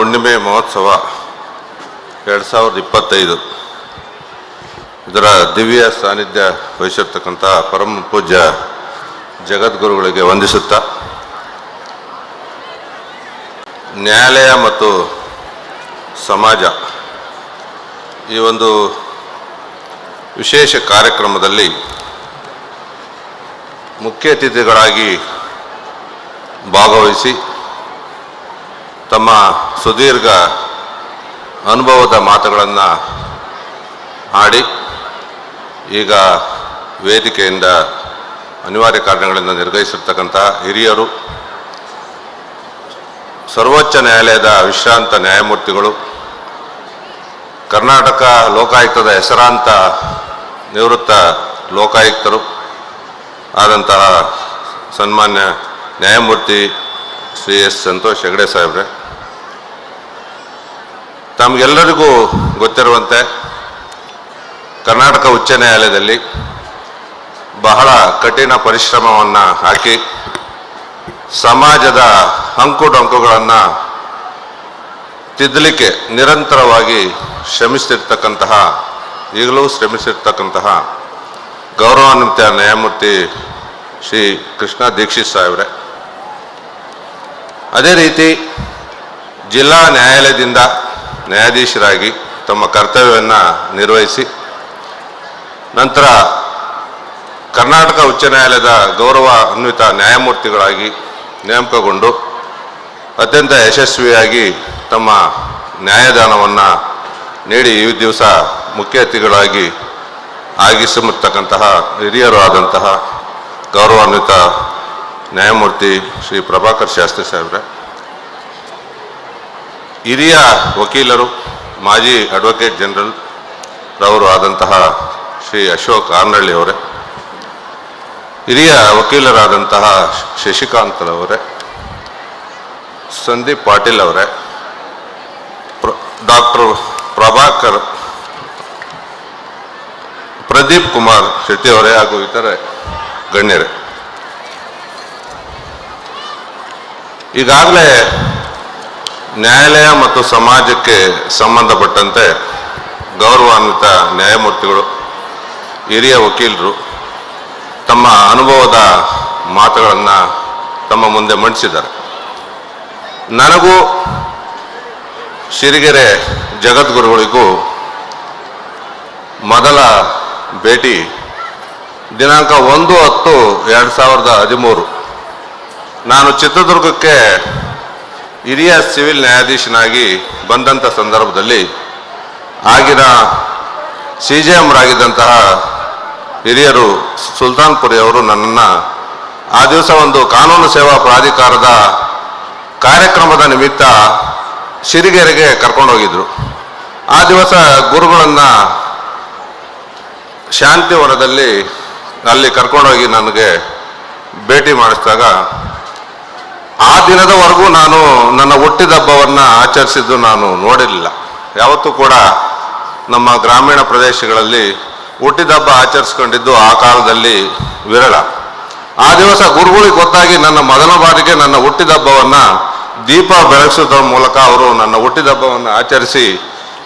ಹುಣ್ಣಿಮೆ ಮಹೋತ್ಸವ ಎರಡು ಸಾವಿರದ ಇಪ್ಪತ್ತೈದು. ಇದರ ದಿವ್ಯ ಸಾನ್ನಿಧ್ಯ ವಹಿಸಿರ್ತಕ್ಕಂಥ ಪರಮ ಪೂಜ್ಯ ಜಗದ್ಗುರುಗಳಿಗೆ ವಂದಿಸುತ್ತಾ, ನ್ಯಾಯಾಲಯ ಮತ್ತು ಸಮಾಜ ಈ ಒಂದು ವಿಶೇಷ ಕಾರ್ಯಕ್ರಮದಲ್ಲಿ ಮುಖ್ಯ ಅತಿಥಿಗಳಾಗಿ ಭಾಗವಹಿಸಿ ತಮ್ಮ ಸುದೀರ್ಘ ಅನುಭವದ ಮಾತುಗಳನ್ನು ಆಡಿ ಈಗ ವೇದಿಕೆಯಿಂದ ಅನಿವಾರ್ಯ ಕಾರಣಗಳಿಂದ ನಿರ್ಗಹಿಸಿರ್ತಕ್ಕಂಥ ಹಿರಿಯರು, ಸರ್ವೋಚ್ಚ ನ್ಯಾಯಾಲಯದ ವಿಶ್ರಾಂತ ನ್ಯಾಯಮೂರ್ತಿಗಳು, ಕರ್ನಾಟಕ ಲೋಕಾಯುಕ್ತದ ಹೆಸರಾಂತ ನಿವೃತ್ತ ಲೋಕಾಯುಕ್ತರು ಆದಂತಹ ಸನ್ಮಾನ್ಯ ನ್ಯಾಯಮೂರ್ತಿ ಶ್ರೀ ಎಸ್ ಸಂತೋಷ್ ಹೆಗಡೆ ಸಾಹೇಬ್ರೆ ತಮಗೆಲ್ಲರಿಗೂ ಗೊತ್ತಿರುವಂತೆ ಕರ್ನಾಟಕ ಉಚ್ಚ ನ್ಯಾಯಾಲಯದಲ್ಲಿ ಬಹಳ ಕಠಿಣ ಪರಿಶ್ರಮವನ್ನು ಹಾಕಿ ಸಮಾಜದ ಅಂಕುಡೊಂಕುಗಳನ್ನು ತಿದ್ದಲಿಕ್ಕೆ ನಿರಂತರವಾಗಿ ಶ್ರಮಿಸ್ತಿರ್ತಕ್ಕಂತಹ, ಈಗಲೂ ಶ್ರಮಿಸಿರ್ತಕ್ಕಂತಹ ಗೌರವಾನ್ವಿತ ನ್ಯಾಯಮೂರ್ತಿ ಶ್ರೀ ಕೃಷ್ಣ ದೀಕ್ಷಿತ್ ಸಾಹೇಬ್ರೆ. ಅದೇ ರೀತಿ ಜಿಲ್ಲಾ ನ್ಯಾಯಾಲಯದಿಂದ ನ್ಯಾಯಾಧೀಶರಾಗಿ ತಮ್ಮ ಕರ್ತವ್ಯವನ್ನು ನಿರ್ವಹಿಸಿ ನಂತರ ಕರ್ನಾಟಕ ಉಚ್ಚ ನ್ಯಾಯಾಲಯದ ಗೌರವ ಅನ್ವಿತ ನ್ಯಾಯಮೂರ್ತಿಗಳಾಗಿ ನೇಮಕಗೊಂಡು ಅತ್ಯಂತ ಯಶಸ್ವಿಯಾಗಿ ತಮ್ಮ ನ್ಯಾಯದಾನವನ್ನು ನೀಡಿ ಈ ದಿವಸ ಮುಖ್ಯ ಅತಿಥಿಗಳಾಗಿ ಆಗಿಸಿರ್ತಕ್ಕಂತಹ ಹಿರಿಯರು ಆದಂತಹ ಗೌರವಾನ್ವಿತ ನ್ಯಾಯಮೂರ್ತಿ ಶ್ರೀ ಪ್ರಭಾಕರ್ ಶಾಸ್ತ್ರಿ ಸಾಹೇಬ್ರೆ. ಹಿರಿಯ ವಕೀಲರು, ಮಾಜಿ ಅಡ್ವೊಕೇಟ್ ಜನರಲ್ ರವರು ಆದಂತಹ ಶ್ರೀ ಅಶೋಕ್ ಆರ್ನಳ್ಳಿ ಅವರೇ, ಹಿರಿಯ ವಕೀಲರಾದಂತಹ ಶಶಿಕಾಂತ್ ಅವರೇ ಸಂದೀಪ್ ಪಾಟೀಲ್ ಅವರೇ, ಪ್ರ, ಡಾಕ್ಟರ್ ಪ್ರಭಾಕರ್, ಪ್ರದೀಪ್ ಕುಮಾರ್ ಶೆಟ್ಟಿ ಅವರೇ ಹಾಗೂ ಇತರೆ ಗಣ್ಯರೇ. ಈಗಾಗಲೇ ನ್ಯಾಯಾಲಯ ಮತ್ತು ಸಮಾಜಕ್ಕೆ ಸಂಬಂಧಪಟ್ಟಂತೆ ಗೌರವಾನ್ವಿತ ನ್ಯಾಯಮೂರ್ತಿಗಳು, ಹಿರಿಯ ವಕೀಲರು ತಮ್ಮ ಅನುಭವದ ಮಾತುಗಳನ್ನು ತಮ್ಮ ಮುಂದೆ ಮಂಡಿಸಿದ್ದಾರೆ. ನನಗೂ ಸಿರಿಗೆರೆ ಜಗದ್ಗುರುಗಳಿಗೂ ಮೊದಲ ಭೇಟಿ ದಿನಾಂಕ ಒಂದು ಹತ್ತು ಎರಡು ಸಾವಿರದ ಹದಿಮೂರು. ನಾನು ಚಿತ್ರದುರ್ಗಕ್ಕೆ ಹಿರಿಯ ಸಿವಿಲ್ ನ್ಯಾಯಾಧೀಶನಾಗಿ ಬಂದಂಥ ಸಂದರ್ಭದಲ್ಲಿ ಆಗಿನ ಸಿ ಜೆ ಎಮ್ರಾಗಿದ್ದಂತಹ ಹಿರಿಯರು ಸುಲ್ತಾನ್ಪುರಿ ಅವರು ನನ್ನನ್ನು ಆ ದಿವಸ ಒಂದು ಕಾನೂನು ಸೇವಾ ಪ್ರಾಧಿಕಾರದ ಕಾರ್ಯಕ್ರಮದ ನಿಮಿತ್ತ ಸಿರಿಗೆರೆಗೆ ಕರ್ಕೊಂಡೋಗಿದ್ರು ಆ ದಿವಸ ಗುರುಗಳನ್ನು ಶಾಂತಿವನದಲ್ಲಿ ಅಲ್ಲಿ ಕರ್ಕೊಂಡೋಗಿ ನನಗೆ ಭೇಟಿ ಮಾಡಿಸಿದಾಗ ಆ ದಿನದವರೆಗೂ ನಾನು ನನ್ನ ಹುಟ್ಟಿದಬ್ಬವನ್ನು ಆಚರಿಸಿದ್ದು ನಾನು ನೋಡಿರಲಿಲ್ಲ. ಯಾವತ್ತೂ ಕೂಡ ನಮ್ಮ ಗ್ರಾಮೀಣ ಪ್ರದೇಶಗಳಲ್ಲಿ ಹುಟ್ಟಿದಬ್ಬ ಆಚರಿಸ್ಕೊಂಡಿದ್ದು ಆ ಕಾಲದಲ್ಲಿ ವಿರಳ. ಆ ದಿವಸ ಗುರುಗಳಿಗೆ ಗೊತ್ತಾಗಿ ನನ್ನ ಮೊದಲ ಬಾರಿಗೆ ನನ್ನ ಹುಟ್ಟಿದಬ್ಬವನ್ನು ದೀಪ ಬೆಳಗಿಸೋದ್ರ ಮೂಲಕ ಅವರು ನನ್ನ ಹುಟ್ಟಿದಬ್ಬವನ್ನು ಆಚರಿಸಿ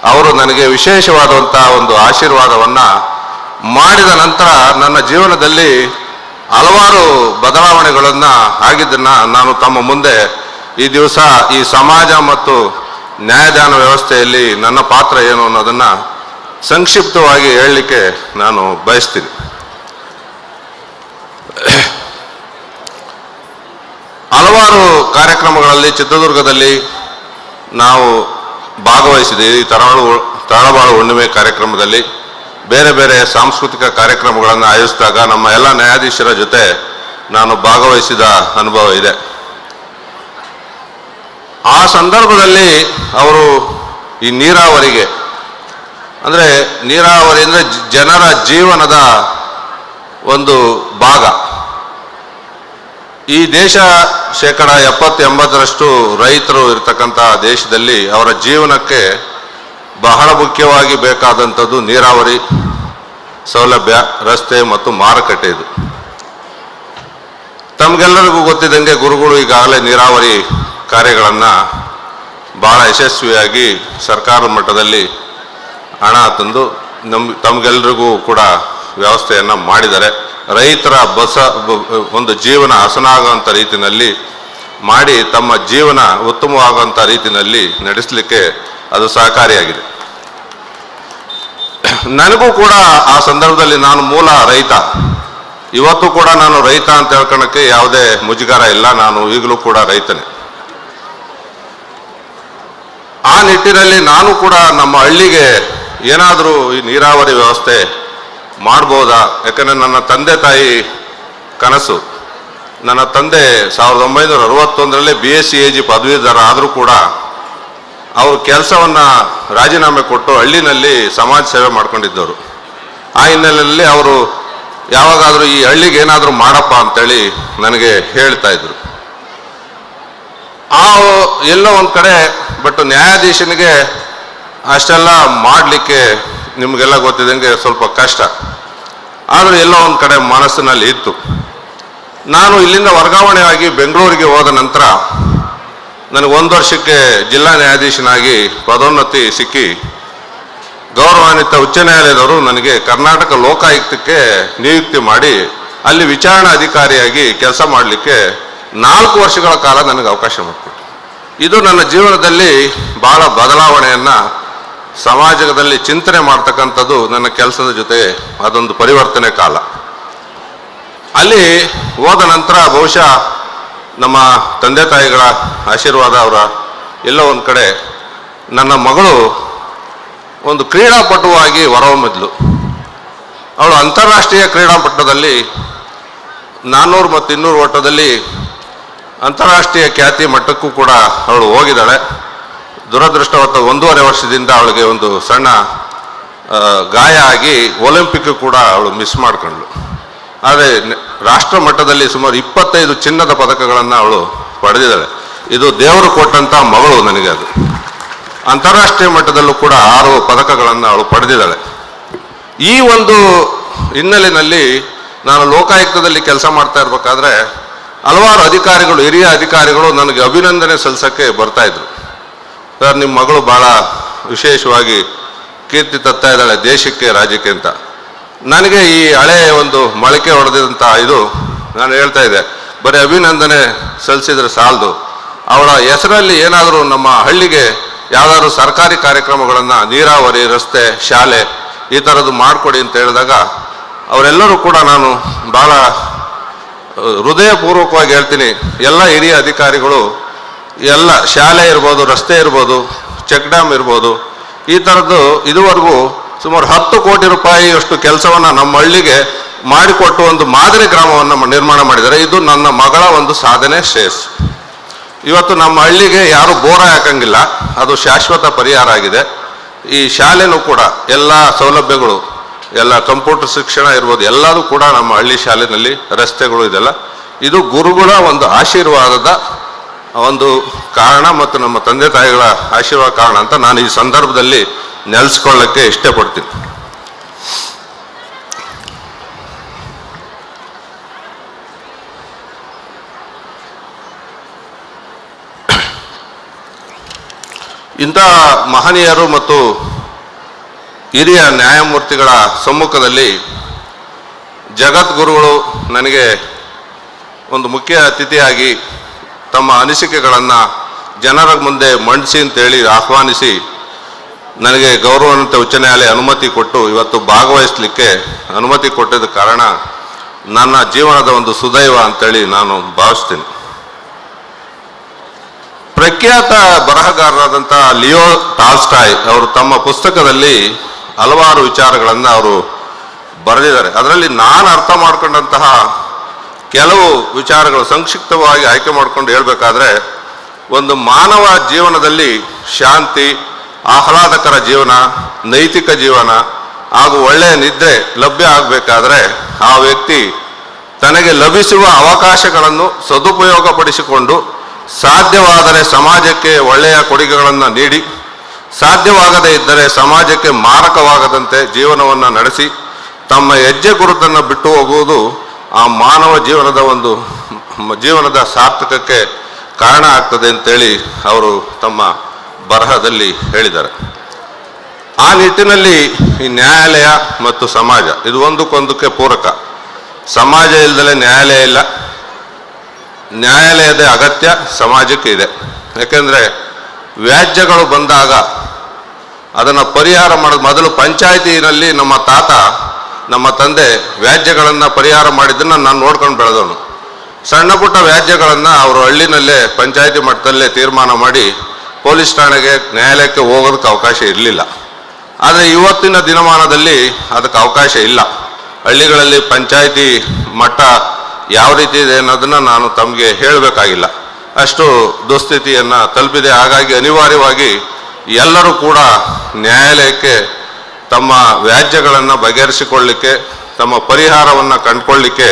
ಅವರು ನನಗೆ ವಿಶೇಷವಾದಂಥ ಒಂದು ಆಶೀರ್ವಾದವನ್ನು ಮಾಡಿದ ನಂತರ ನನ್ನ ಜೀವನದಲ್ಲಿ ಹಲವಾರು ಬದಲಾವಣೆಗಳನ್ನು ಆಗಿದ್ದನ್ನು ನಾನು ತಮ್ಮ ಮುಂದೆ ಈ ದಿವಸ ಈ ಸಮಾಜ ಮತ್ತು ನ್ಯಾಯದಾನ ವ್ಯವಸ್ಥೆಯಲ್ಲಿ ನನ್ನ ಪಾತ್ರ ಏನು ಅನ್ನೋದನ್ನು ಸಂಕ್ಷಿಪ್ತವಾಗಿ ಹೇಳಲಿಕ್ಕೆ ನಾನು ಬಯಸ್ತೀನಿ. ಹಲವಾರು ಕಾರ್ಯಕ್ರಮಗಳಲ್ಲಿ ಚಿತ್ರದುರ್ಗದಲ್ಲಿ ನಾವು ಭಾಗವಹಿಸಿದ್ದೀವಿ. ತರಳು ತರಳಬಾಳು ಹುಣ್ಣಿಮೆ ಕಾರ್ಯಕ್ರಮದಲ್ಲಿ. ಬೇರೆ ಬೇರೆ ಸಾಂಸ್ಕೃತಿಕ ಕಾರ್ಯಕ್ರಮಗಳನ್ನು ಆಯೋಜಿಸಿದಾಗ ನಮ್ಮ ಎಲ್ಲ ನ್ಯಾಯಾಧೀಶರ ಜೊತೆ ನಾನು ಭಾಗವಹಿಸಿದ ಅನುಭವ ಇದೆ. ಆ ಸಂದರ್ಭದಲ್ಲಿ ಅವರು ಈ ನೀರಾವರಿಗೆ, ಅಂದರೆ ನೀರಾವರಿ ಅಂದರೆ ಜನರ ಜೀವನದ ಒಂದು ಭಾಗ. ಈ ದೇಶ ಶೇಕಡ ಎಪ್ಪತ್ತು ಎಂಬತ್ತರಷ್ಟು ರೈತರು ಇರತಕ್ಕಂಥ ದೇಶದಲ್ಲಿ ಅವರ ಜೀವನಕ್ಕೆ ಬಹಳ ಮುಖ್ಯವಾಗಿ ಬೇಕಾದಂಥದ್ದು ನೀರಾವರಿ ಸೌಲಭ್ಯ, ರಸ್ತೆ ಮತ್ತು ಮಾರುಕಟ್ಟೆ ಇದು. ತಮಗೆಲ್ಲರಿಗೂ ಗೊತ್ತಿದ್ದಂಗೆ ಗುರುಗಳು ಈಗಾಗಲೇ ನೀರಾವರಿ ಕಾರ್ಯಗಳನ್ನು ಭಾಳ ಯಶಸ್ವಿಯಾಗಿ ಸರ್ಕಾರದ ಮಟ್ಟದಲ್ಲಿ ಹಣ ತಂದು ನಮ್ ತಮಗೆಲ್ಲರಿಗೂ ಕೂಡ ವ್ಯವಸ್ಥೆಯನ್ನು ಮಾಡಿದ್ದಾರೆ. ರೈತರ ಬಸ ಒಂದು ಜೀವನ ಹಸನಾಗುವಂಥ ರೀತಿಯಲ್ಲಿ ಮಾಡಿ ತಮ್ಮ ಜೀವನ ಉತ್ತಮವಾಗುವಂಥ ರೀತಿಯಲ್ಲಿ ನಡೆಸಲಿಕ್ಕೆ ಅದು ಸಹಕಾರಿಯಾಗಿದೆ. ನನಗೂ ಕೂಡ ಆ ಸಂದರ್ಭದಲ್ಲಿ ನಾನು ಮೂಲ ರೈತ. ಇವತ್ತು ಕೂಡ ನಾನು ರೈತ ಅಂತ ಹೇಳ್ಕೊಳಕ್ಕೆ ಯಾವುದೇ ಮುಜುಗರ ಇಲ್ಲ, ನಾನು ಈಗಲೂ ಕೂಡ ರೈತನೇ. ಆ ನಿಟ್ಟಿನಲ್ಲಿ ನಾನು ಕೂಡ ನಮ್ಮ ಹಳ್ಳಿಗೆ ಏನಾದರೂ ಈ ನೀರಾವರಿ ವ್ಯವಸ್ಥೆ ಮಾಡ್ಬೋದಾ? ಯಾಕಂದರೆ ನನ್ನ ತಂದೆ ತಾಯಿ ಕನಸು. ನನ್ನ ತಂದೆ ಸಾವಿರದ ಒಂಬೈನೂರ ಅರವತ್ತೊಂದರಲ್ಲೇ B S C A G ಪದವೀಧರ ಆದರೂ ಕೂಡ ಅವರು ಕೆಲಸವನ್ನು ರಾಜೀನಾಮೆ ಕೊಟ್ಟು ಹಳ್ಳಿನಲ್ಲಿ ಸಮಾಜ ಸೇವೆ ಮಾಡ್ಕೊಂಡಿದ್ದವರು. ಆ ಹಿನ್ನೆಲೆಯಲ್ಲಿ ಅವರು ಯಾವಾಗಾದರೂ ಈ ಹಳ್ಳಿಗೆ ಏನಾದರೂ ಮಾಡಪ್ಪ ಅಂತೇಳಿ ನನಗೆ ಹೇಳ್ತಾ ಇದ್ರು. ಆ ಎಲ್ಲೋ ಒಂದು ಕಡೆ, ಬಟ್ ನ್ಯಾಯಾಧೀಶನಿಗೆ ಅಷ್ಟೆಲ್ಲ ಮಾಡಲಿಕ್ಕೆ ನಿಮಗೆಲ್ಲ ಗೊತ್ತಿದ್ದಂಗೆ ಸ್ವಲ್ಪ ಕಷ್ಟ. ಆದರೂ ಎಲ್ಲೋ ಒಂದು ಕಡೆ ಮನಸ್ಸಿನಲ್ಲಿ ಇತ್ತು. ನಾನು ಇಲ್ಲಿಂದ ವರ್ಗಾವಣೆಯಾಗಿ ಬೆಂಗಳೂರಿಗೆ ಹೋದ ನಂತರ ನನಗೆ ಒಂದು ವರ್ಷಕ್ಕೆ ಜಿಲ್ಲಾ ನ್ಯಾಯಾಧೀಶನಾಗಿ ಪದೋನ್ನತಿ ಸಿಕ್ಕಿ ಗೌರವಾನ್ವಿತ ಉಚ್ಚ ನ್ಯಾಯಾಲಯದವರು ನನಗೆ ಕರ್ನಾಟಕ ಲೋಕಾಯುಕ್ತಕ್ಕೆ ನಿಯುಕ್ತಿ ಮಾಡಿ ಅಲ್ಲಿ ವಿಚಾರಣಾ ಅಧಿಕಾರಿಯಾಗಿ ಕೆಲಸ ಮಾಡಲಿಕ್ಕೆ ನಾಲ್ಕು ವರ್ಷಗಳ ಕಾಲ ನನಗೆ ಅವಕಾಶ ಮಾಡಿಕೊಟ್ಟು ಇದು ನನ್ನ ಜೀವನದಲ್ಲಿ ಬಹಳ ಬದಲಾವಣೆಯನ್ನು ಸಮಾಜದಲ್ಲಿ ಚಿಂತನೆ ಮಾಡ್ತಕ್ಕಂಥದ್ದು ನನ್ನ ಕೆಲಸದ ಜೊತೆ ಅದೊಂದು ಪರಿವರ್ತನೆ ಕಾಲ. ಅಲ್ಲಿ ಹೋದ ನಂತರ ಬಹುಶಃ ನಮ್ಮ ತಂದೆ ತಾಯಿಗಳ ಆಶೀರ್ವಾದ ಅವರ ಎಲ್ಲೋ ಒಂದು ಕಡೆ ನನ್ನ ಮಗಳು ಒಂದು ಕ್ರೀಡಾಪಟುವಾಗಿ ಹೊರಹೊಮ್ಮಿದ್ಲು. ಅವಳು ಅಂತಾರಾಷ್ಟ್ರೀಯ ಕ್ರೀಡಾಪಟದಲ್ಲಿ ನಾನ್ನೂರು ಮತ್ತು ಇನ್ನೂರು ಓಟದಲ್ಲಿ ಅಂತಾರಾಷ್ಟ್ರೀಯ ಖ್ಯಾತಿ ಮಟ್ಟಕ್ಕೂ ಕೂಡ ಅವಳು ಹೋಗಿದ್ದಾಳೆ. ದುರದೃಷ್ಟವತ್ತ ಒಂದೂವರೆ ವರ್ಷದಿಂದ ಅವಳಿಗೆ ಒಂದು ಸಣ್ಣ ಗಾಯ ಆಗಿ ಒಲಿಂಪಿಕ್ ಕೂಡ ಅವಳು ಮಿಸ್ ಮಾಡ್ಕೊಂಡ್ಳು. ಆದರೆ ರಾಷ್ಟ್ರ ಮಟ್ಟದಲ್ಲಿ ಸುಮಾರು ಇಪ್ಪತ್ತೈದು ಚಿನ್ನದ ಪದಕಗಳನ್ನು ಅವಳು ಪಡೆದಿದ್ದಾಳೆ. ಇದು ದೇವರು ಕೊಟ್ಟಂಥ ಮಗಳು ನನಗೆ ಅದು. ಅಂತಾರಾಷ್ಟ್ರೀಯ ಮಟ್ಟದಲ್ಲೂ ಕೂಡ ಆರು ಪದಕಗಳನ್ನು ಅವಳು ಪಡೆದಿದ್ದಾಳೆ. ಈ ಒಂದು ಹಿನ್ನೆಲೆಯಲ್ಲಿ ನಾನು ಲೋಕಾಯುಕ್ತದಲ್ಲಿ ಕೆಲಸ ಮಾಡ್ತಾ ಇರಬೇಕಾದ್ರೆ ಹಲವಾರು ಅಧಿಕಾರಿಗಳು, ಹಿರಿಯ ಅಧಿಕಾರಿಗಳು ನನಗೆ ಅಭಿನಂದನೆ ಸಲ್ಲಿಸೋಕ್ಕೆ ಬರ್ತಾ ಇದ್ರು. ಸರ್, ನಿಮ್ಮ ಮಗಳು ಭಾಳ ವಿಶೇಷವಾಗಿ ಕೀರ್ತಿ ತತ್ತಾ ಇದ್ದಾಳೆ ದೇಶಕ್ಕೆ, ರಾಜ್ಯಕ್ಕೆ ಅಂತ. ನನಗೆ ಈ ಹಳೆ ಒಂದು ಮೊಳಕೆ ಹೊಡೆದಂಥ ಇದು ನಾನು ಹೇಳ್ತಾ ಇದ್ದೆ. ಬರೀ ಅಭಿನಂದನೆ ಸಲ್ಲಿಸಿದ್ರೆ ಸಾಲದು. ಅವಳ ಹೆಸರಲ್ಲಿ ಏನಾದರೂ ನಮ್ಮ ಹಳ್ಳಿಗೆ ಯಾವ್ದಾದ್ರು ಸರ್ಕಾರಿ ಕಾರ್ಯಕ್ರಮಗಳನ್ನು ನೀರಾವರಿ, ರಸ್ತೆ, ಶಾಲೆ ಈ ಥರದ್ದು ಮಾಡಿಕೊಡಿ ಅಂತ ಹೇಳಿದಾಗ ಅವರೆಲ್ಲರೂ ಕೂಡ ನಾನು ಭಾಳ ಹೃದಯಪೂರ್ವಕವಾಗಿ ಹೇಳ್ತೀನಿ. ಎಲ್ಲ ಹಿರಿಯ ಅಧಿಕಾರಿಗಳು, ಎಲ್ಲ ಶಾಲೆ ಇರ್ಬೋದು, ರಸ್ತೆ ಇರ್ಬೋದು, ಚೆಕ್ ಡ್ಯಾಮ್ ಇರ್ಬೋದು, ಈ ಥರದ್ದು ಇದುವರೆಗೂ ಸುಮಾರು ಹತ್ತು ಕೋಟಿ ರೂಪಾಯಿಯಷ್ಟು ಕೆಲಸವನ್ನು ನಮ್ಮ ಹಳ್ಳಿಗೆ ಮಾಡಿಕೊಟ್ಟು ಒಂದು ಮಾದರಿ ಗ್ರಾಮವನ್ನು ನಿರ್ಮಾಣ ಮಾಡಿದ್ದಾರೆ. ಇದು ನನ್ನ ಮಗಳ ಒಂದು ಸಾಧನೆ ಶ್ರೇಯಸ್ಸು ಇವತ್ತು ನಮ್ಮ ಹಳ್ಳಿಗೆ ಯಾರು ಬೋರ ಹಾಕಂಗಿಲ್ಲ. ಅದು ಶಾಶ್ವತ ಪರಿಹಾರ ಆಗಿದೆ. ಈ ಶಾಲೆನೂ ಕೂಡ ಎಲ್ಲ ಸೌಲಭ್ಯಗಳು, ಎಲ್ಲ ಕಂಪ್ಯೂಟರ್ ಶಿಕ್ಷಣ ಇರ್ಬೋದು, ಎಲ್ಲದೂ ಕೂಡ ನಮ್ಮ ಹಳ್ಳಿ ಶಾಲೆಯಲ್ಲಿ ರಸ್ತೆಗಳು ಇದೆಲ್ಲ. ಇದು ಗುರುಗಳ ಒಂದು ಆಶೀರ್ವಾದದ ಒಂದು ಕಾರಣ ಮತ್ತು ನಮ್ಮ ತಂದೆ ತಾಯಿಗಳ ಆಶೀರ್ವಾದ ಕಾರಣ ಅಂತ ನಾನು ಈ ಸಂದರ್ಭದಲ್ಲಿ ನೆಲೆಸ್ಕೊಳ್ಳಕ್ಕೆ ಇಷ್ಟಪಡ್ತೀನಿ. ಇಂಥ ಮಹನೀಯರು ಮತ್ತು ಹಿರಿಯ ನ್ಯಾಯಮೂರ್ತಿಗಳ ಸಮ್ಮುಖದಲ್ಲಿ ಜಗದ್ಗುರುಗಳು ನನಗೆ ಒಂದು ಮುಖ್ಯ ಅತಿಥಿಯಾಗಿ ತಮ್ಮ ಅನಿಸಿಕೆಗಳನ್ನು ಜನರ ಮುಂದೆ ಮಂಡಿಸಿ ಅಂತೇಳಿ ಆಹ್ವಾನಿಸಿ ನನಗೆ ಗೌರವಾನ್ವಿತ ಉಚ್ಚ ನ್ಯಾಯಾಲಯ ಅನುಮತಿ ಕೊಟ್ಟು ಇವತ್ತು ಭಾಗವಹಿಸಲಿಕ್ಕೆ ಅನುಮತಿ ಕೊಟ್ಟಿದ್ದ ಕಾರಣ ನನ್ನ ಜೀವನದ ಒಂದು ಸುದೈವ ಅಂತೇಳಿ ನಾನು ಭಾವಿಸ್ತೀನಿ. ಪ್ರಖ್ಯಾತ ಬರಹಗಾರರಾದಂಥ ಲಿಯೋ ಟಾಲ್ಸ್ಟಾಯ್ ಅವರು ತಮ್ಮ ಪುಸ್ತಕದಲ್ಲಿ ಹಲವಾರು ವಿಚಾರಗಳನ್ನು ಅವರು ಬರೆದಿದ್ದಾರೆ. ಅದರಲ್ಲಿ ನಾನು ಅರ್ಥ ಮಾಡ್ಕೊಂಡಂತಹ ಕೆಲವು ವಿಚಾರಗಳು ಸಂಕ್ಷಿಪ್ತವಾಗಿ ಆಯ್ಕೆ ಮಾಡ್ಕೊಂಡು ಹೇಳಬೇಕಾದ್ರೆ ಒಂದು ಮಾನವ ಜೀವನದಲ್ಲಿ ಶಾಂತಿ ಆಹ್ಲಾದಕರ ಜೀವನ, ನೈತಿಕ ಜೀವನ ಹಾಗೂ ಒಳ್ಳೆಯ ನಿದ್ರೆ ಲಭ್ಯ ಆಗಬೇಕಾದ್ರೆ ಆ ವ್ಯಕ್ತಿ ತನಗೆ ಲಭಿಸುವ ಅವಕಾಶಗಳನ್ನು ಸದುಪಯೋಗಪಡಿಸಿಕೊಂಡು ಸಾಧ್ಯವಾದರೆ ಸಮಾಜಕ್ಕೆ ಒಳ್ಳೆಯ ಕೊಡುಗೆಗಳನ್ನು ನೀಡಿ, ಸಾಧ್ಯವಾಗದೇ ಇದ್ದರೆ ಸಮಾಜಕ್ಕೆ ಮಾರಕವಾಗದಂತೆ ಜೀವನವನ್ನು ನಡೆಸಿ, ತಮ್ಮ ಹೆಜ್ಜೆ ಗುರುತನ್ನು ಬಿಟ್ಟು ಹೋಗುವುದು ಆ ಮಾನವ ಜೀವನದ ಒಂದು ಜೀವನದ ಸಾರ್ಥಕಕ್ಕೆ ಕಾರಣ ಆಗ್ತದೆ ಅಂತೇಳಿ ಅವರು ತಮ್ಮ ಬರಹದಲ್ಲಿ ಹೇಳಿದ್ದಾರೆ. ಆ ನಿಟ್ಟಿನಲ್ಲಿ ಈ ನ್ಯಾಯಾಲಯ ಮತ್ತು ಸಮಾಜ, ಇದು ಒಂದಕ್ಕೊಂದಕ್ಕೆ ಪೂರಕ. ಸಮಾಜ ಇಲ್ಲದಲೇ ನ್ಯಾಯಾಲಯ ಇಲ್ಲ. ನ್ಯಾಯಾಲಯದ ಅಗತ್ಯ ಸಮಾಜಕ್ಕೆ ಇದೆ. ಯಾಕೆಂದರೆ ವ್ಯಾಜ್ಯಗಳು ಬಂದಾಗ ಅದನ್ನು ಪರಿಹಾರ ಮಾಡೋದು ಮೊದಲು ಪಂಚಾಯಿತಿನಲ್ಲಿ ನಮ್ಮ ತಾತ, ನಮ್ಮ ತಂದೆ ವ್ಯಾಜ್ಯಗಳನ್ನು ಪರಿಹಾರ ಮಾಡಿದ್ದನ್ನು ನಾನು ನೋಡ್ಕೊಂಡು ಬೆಳೆದವನು. ಸಣ್ಣ ಪುಟ್ಟ ವ್ಯಾಜ್ಯಗಳನ್ನು ಅವರು ಹಳ್ಳಿನಲ್ಲೇ ಪಂಚಾಯಿತಿ ಮಟ್ಟದಲ್ಲೇ ತೀರ್ಮಾನ ಮಾಡಿ ಪೊಲೀಸ್ ಠಾಣೆಗೆ ನ್ಯಾಯಾಲಯಕ್ಕೆ ಹೋಗೋದಕ್ಕೆ ಅವಕಾಶ ಇರಲಿಲ್ಲ. ಆದರೆ ಇವತ್ತಿನ ದಿನಮಾನದಲ್ಲಿ ಅದಕ್ಕೆ ಅವಕಾಶ ಇಲ್ಲ. ಹಳ್ಳಿಗಳಲ್ಲಿ ಪಂಚಾಯಿತಿ ಮಟ್ಟ ಯಾವ ರೀತಿ ಇದೆ ಅನ್ನೋದನ್ನು ನಾನು ತಮಗೆ ಹೇಳಬೇಕಾಗಿಲ್ಲ. ಅಷ್ಟು ದುಸ್ಥಿತಿಯನ್ನು ತಲುಪಿದೆ. ಹಾಗಾಗಿ ಅನಿವಾರ್ಯವಾಗಿ ಎಲ್ಲರೂ ಕೂಡ ನ್ಯಾಯಾಲಯಕ್ಕೆ ತಮ್ಮ ವ್ಯಾಜ್ಯಗಳನ್ನು ಬಗೆಹರಿಸಿಕೊಳ್ಳಿಕ್ಕೆ, ತಮ್ಮ ಪರಿಹಾರವನ್ನು ಕಂಡುಕೊಳ್ಳಿಕ್ಕೆ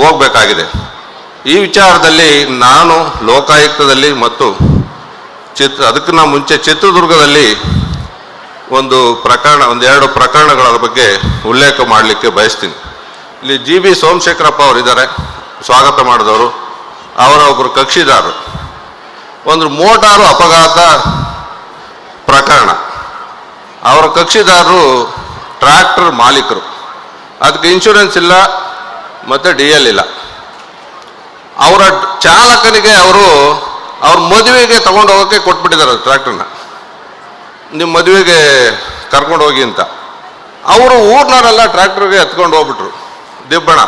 ಹೋಗಬೇಕಾಗಿದೆ. ಈ ವಿಚಾರದಲ್ಲಿ ನಾನು ಲೋಕಾಯುಕ್ತದಲ್ಲಿ ಮತ್ತು ಚಿತ್ರ ಅದಕ್ಕಿಂತ ಮುಂಚೆ ಚಿತ್ರದುರ್ಗದಲ್ಲಿ ಒಂದು ಪ್ರಕರಣ ಒಂದೆರಡು ಪ್ರಕರಣಗಳ ಬಗ್ಗೆ ಉಲ್ಲೇಖ ಮಾಡಲಿಕ್ಕೆ ಬಯಸ್ತೀನಿ. ಇಲ್ಲಿ ಜಿ ಬಿ ಸೋಮಶೇಖರಪ್ಪ ಅವರಿದ್ದಾರೆ ಸ್ವಾಗತ ಮಾಡಿದವರು. ಅವರ ಒಬ್ಬರು ಕಕ್ಷಿದಾರರು. ಒಂದು ಮೋಟಾರು ಅಪಘಾತ ಪ್ರಕರಣ. ಅವರ ಕಕ್ಷಿದಾರರು ಟ್ರ್ಯಾಕ್ಟರ್ ಮಾಲೀಕರು. ಅದಕ್ಕೆ ಇನ್ಶೂರೆನ್ಸ್ ಇಲ್ಲ, ಮತ್ತು ಡಿ ಎಲ್ ಇಲ್ಲ. ಅವರ ಚಾಲಕನಿಗೆ ಅವರು ಅವ್ರ ಮದುವೆಗೆ ತಗೊಂಡು ಹೋಗೋಕ್ಕೆ ಕೊಟ್ಬಿಟ್ಟಿದ್ದಾರೆ ಟ್ರ್ಯಾಕ್ಟರ್ನ ನಿಮ್ಮ ಮದುವೆಗೆ ಕರ್ಕೊಂಡು ಹೋಗಿ ಅಂತ. ಅವರು ಊರ್ನವರೆಲ್ಲ ಟ್ರ್ಯಾಕ್ಟರ್ಗೆ ಎತ್ಕೊಂಡು ಹೋಗ್ಬಿಟ್ರು, ದಿಬ್ಬಣ.